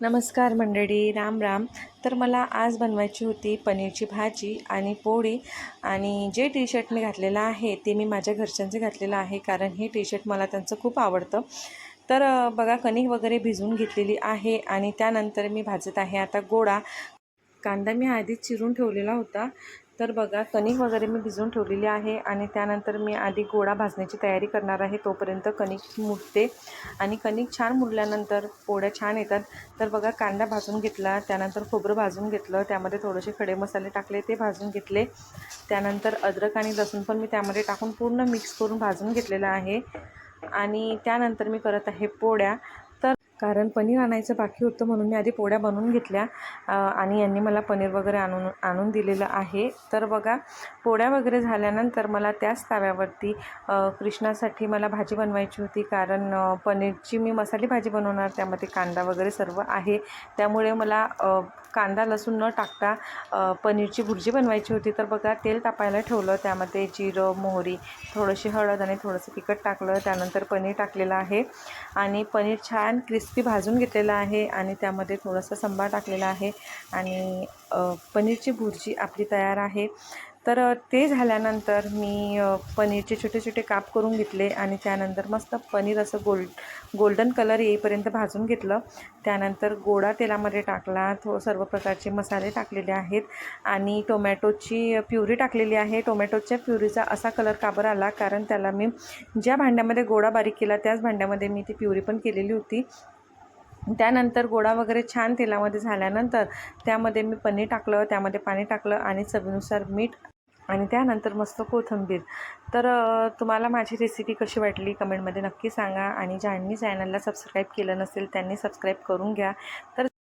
नमस्कार मंडळी राम राम. तर मला आज बनवायची होती पनीरची भाजी आणि पोळी आणि जे टी शर्ट मी घातलेलं आहे ते मी माझ्या घरच्यांचे घातलेलं आहे कारण हे टी शर्ट मला त्यांचं खूप आवडतं. तर बघा कणिक वगैरे भिजवून घेतलेली आहे आणि त्यानंतर मी भाजत आहे आता गोडा. कांदा मी आधीच चिरून ठेवलेला होता. तर बघा कणिक वगैरे मी भिजवून ठेवलेली आहे आणि त्यानंतर मी आधी गोळा भाजण्याची तयारी करणार आहे. तोपर्यंत कणिक मुरते आणि कणिक छान मुरल्यानंतर पोळ्या छान येतात. तर बघा कांदा भाजून घेतला त्यानंतर खोबरं भाजून घेतलं त्यामध्ये थोडेसे खडे मसाले टाकले ते भाजून घेतले. त्यानंतर अद्रक आणि लसूण पण मी त्यामध्ये टाकून पूर्ण मिक्स करून भाजून घेतलेलं आहे. आणि त्यानंतर मी करत आहे पोळ्या. कारण पनीर आणायचं बाकी होतं म्हणून मी आधी पोळ्या बनवून घेतल्या. आणि यांनी मला पनीर वगैरे आणून आणून दिलेलं आहे. तर बघा पोळ्या वगैरे झाल्यानंतर मला त्याच तव्यावरती कृष्णासाठी मला भाजी बनवायची होती. कारण पनीरची मी मसाली भाजी बनवणार त्यामध्ये कांदा वगैरे सर्व आहे. त्यामुळे मला कांदा लसूण न टाकता पनीरची भुर्जी बनवायची होती. तर बघा तेल तापायला ठेवलं. त्यामध्ये जिरं मोहरी थोडीशी हळद आणि थोडंसं तिखट टाकलं. त्यानंतर पनीर टाकलेलं आहे. आणि पनीर छान क्रिस्पी भाजून घेतलेलं आहे आणि त्यामध्ये थोडंसं संबार टाकलेला आहे आणि पनीरची भुर्जी आपली तयार आहे. तर ते झाल्यानंतर मी पनीरचे छोटे छोटे काप करून घेतले आणि त्यानंतर मस्त पनीर असं गोल्ड गोल्डन कलर येईपर्यंत भाजून घेतलं. त्यानंतर गोडा तेलामध्ये टाकला थो सर्व प्रकारचे मसाले टाकलेले आहेत आणि टोमॅटोची प्युरी टाकलेली आहे. टोमॅटोच्या प्युरीचा असा कलर का बरं आला? कारण त्याला मी ज्या भांड्यामध्ये गोडा बारीक केला त्याच भांड्यामध्ये मी ती प्युरी पण केलेली होती. त्यानंतर गोडा वगैरे छान तेलामध्ये झाल्यानंतर त्यामध्ये मी पनीर टाकलं त्यामध्ये पाणी टाकलं आणि चवीनुसार मीठ आणि त्यानंतर मस्त कोथिंबीर. तर तुम्हाला माझी रेसिपी कशी वाटली कमेंटमध्ये नक्की सांगा आणि ज्यांनी चॅनलला सबस्क्राईब केलं नसेल त्यांनी सबस्क्राईब करून घ्या. तर